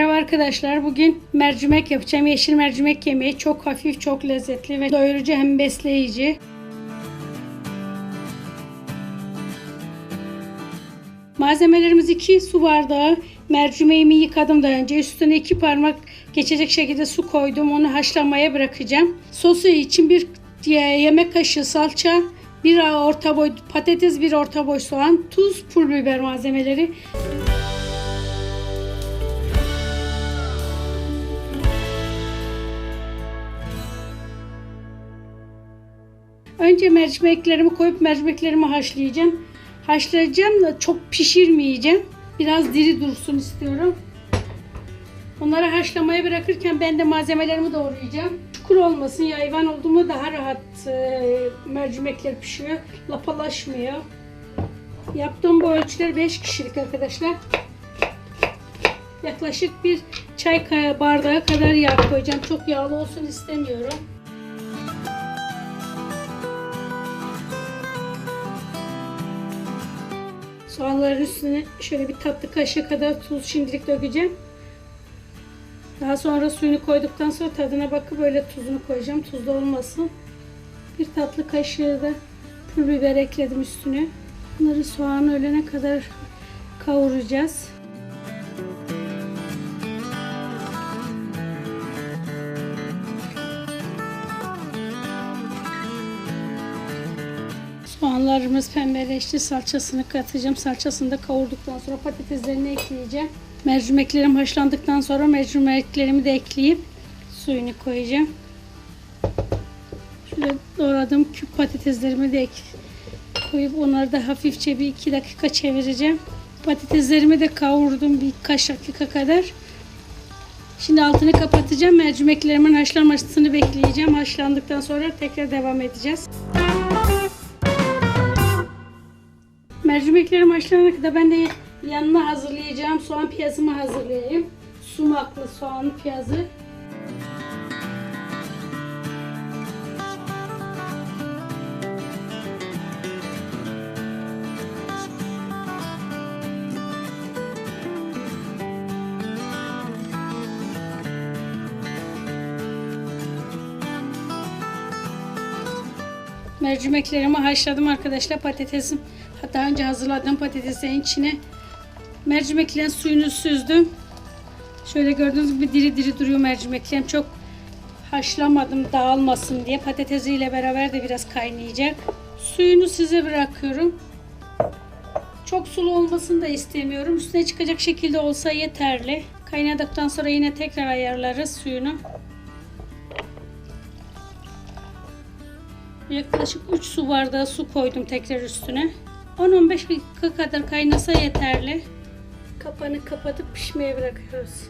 arkadaşlar. Bugün mercimek yapacağım. Yeşil mercimek yemeği çok hafif, çok lezzetli ve doyurucu hem besleyici. Malzemelerimiz 2 su bardağı. Mercimeğimi yıkadım daha önce. Üstüne 2 parmak geçecek şekilde su koydum. Onu haşlamaya bırakacağım. Sosu için bir yemek kaşığı salça, bir orta boy patates, bir orta boy soğan, tuz, pul biber malzemeleri. Önce mercimeklerimi koyup mercimeklerimi haşlayacağım. Haşlayacağım da çok pişirmeyeceğim. Biraz diri dursun istiyorum. Onları haşlamaya bırakırken ben de malzemelerimi doğrayacağım. Çukur olmasın, yayvan oldu mu daha rahat e, mercimekler pişiyor. Lapalaşmıyor. Yaptığım bu ölçüler 5 kişilik arkadaşlar. Yaklaşık bir çay bardağı kadar yağ koyacağım. Çok yağlı olsun istemiyorum. Soğanların üstüne şöyle bir tatlı kaşığı kadar tuz şimdilik dökeceğim. Daha sonra suyunu koyduktan sonra tadına bakıp böyle tuzunu koyacağım. Tuzlu olmasın. Bir tatlı kaşığı da pul biber ekledim üstüne. Bunları soğan ölene kadar kavuracağız. Soğanlarımız pembeleşti. Salçasını katacağım. Salçasını da kavurduktan sonra patateslerini ekleyeceğim. Mercimeklerim haşlandıktan sonra mercimeklerimi de ekleyip suyunu koyacağım. Şöyle doğradığım küp patateslerimi de koyup onları da hafifçe bir iki dakika çevireceğim. Patateslerimi de kavurdum birkaç dakika kadar. Şimdi altını kapatacağım. Mercimeklerimin haşlanmasını bekleyeceğim. Haşlandıktan sonra tekrar devam edeceğiz. Mercimeklerim haşlanana kadar ben de yanına hazırlayacağım. Soğan piyazımı hazırlayayım. Sumaklı soğan piyazı. Mercimeklerimi haşladım arkadaşlar. Patatesim daha önce hazırladığım patatesin içine mercimeklerin suyunu süzdüm. Şöyle gördüğünüz gibi diri diri duruyor mercimeklerim. Çok haşlamadım dağılmasın diye. Patatesiyle beraber de biraz kaynayacak. Suyunu size bırakıyorum. Çok sulu olmasını da istemiyorum. Üstüne çıkacak şekilde olsa yeterli. Kaynadıktan sonra yine tekrar ayarlarız suyunu. Yaklaşık 3 su bardağı su koydum tekrar üstüne. 10-15 dakika kadar kaynasa yeterli. Kapağını kapatıp pişmeye bırakıyoruz.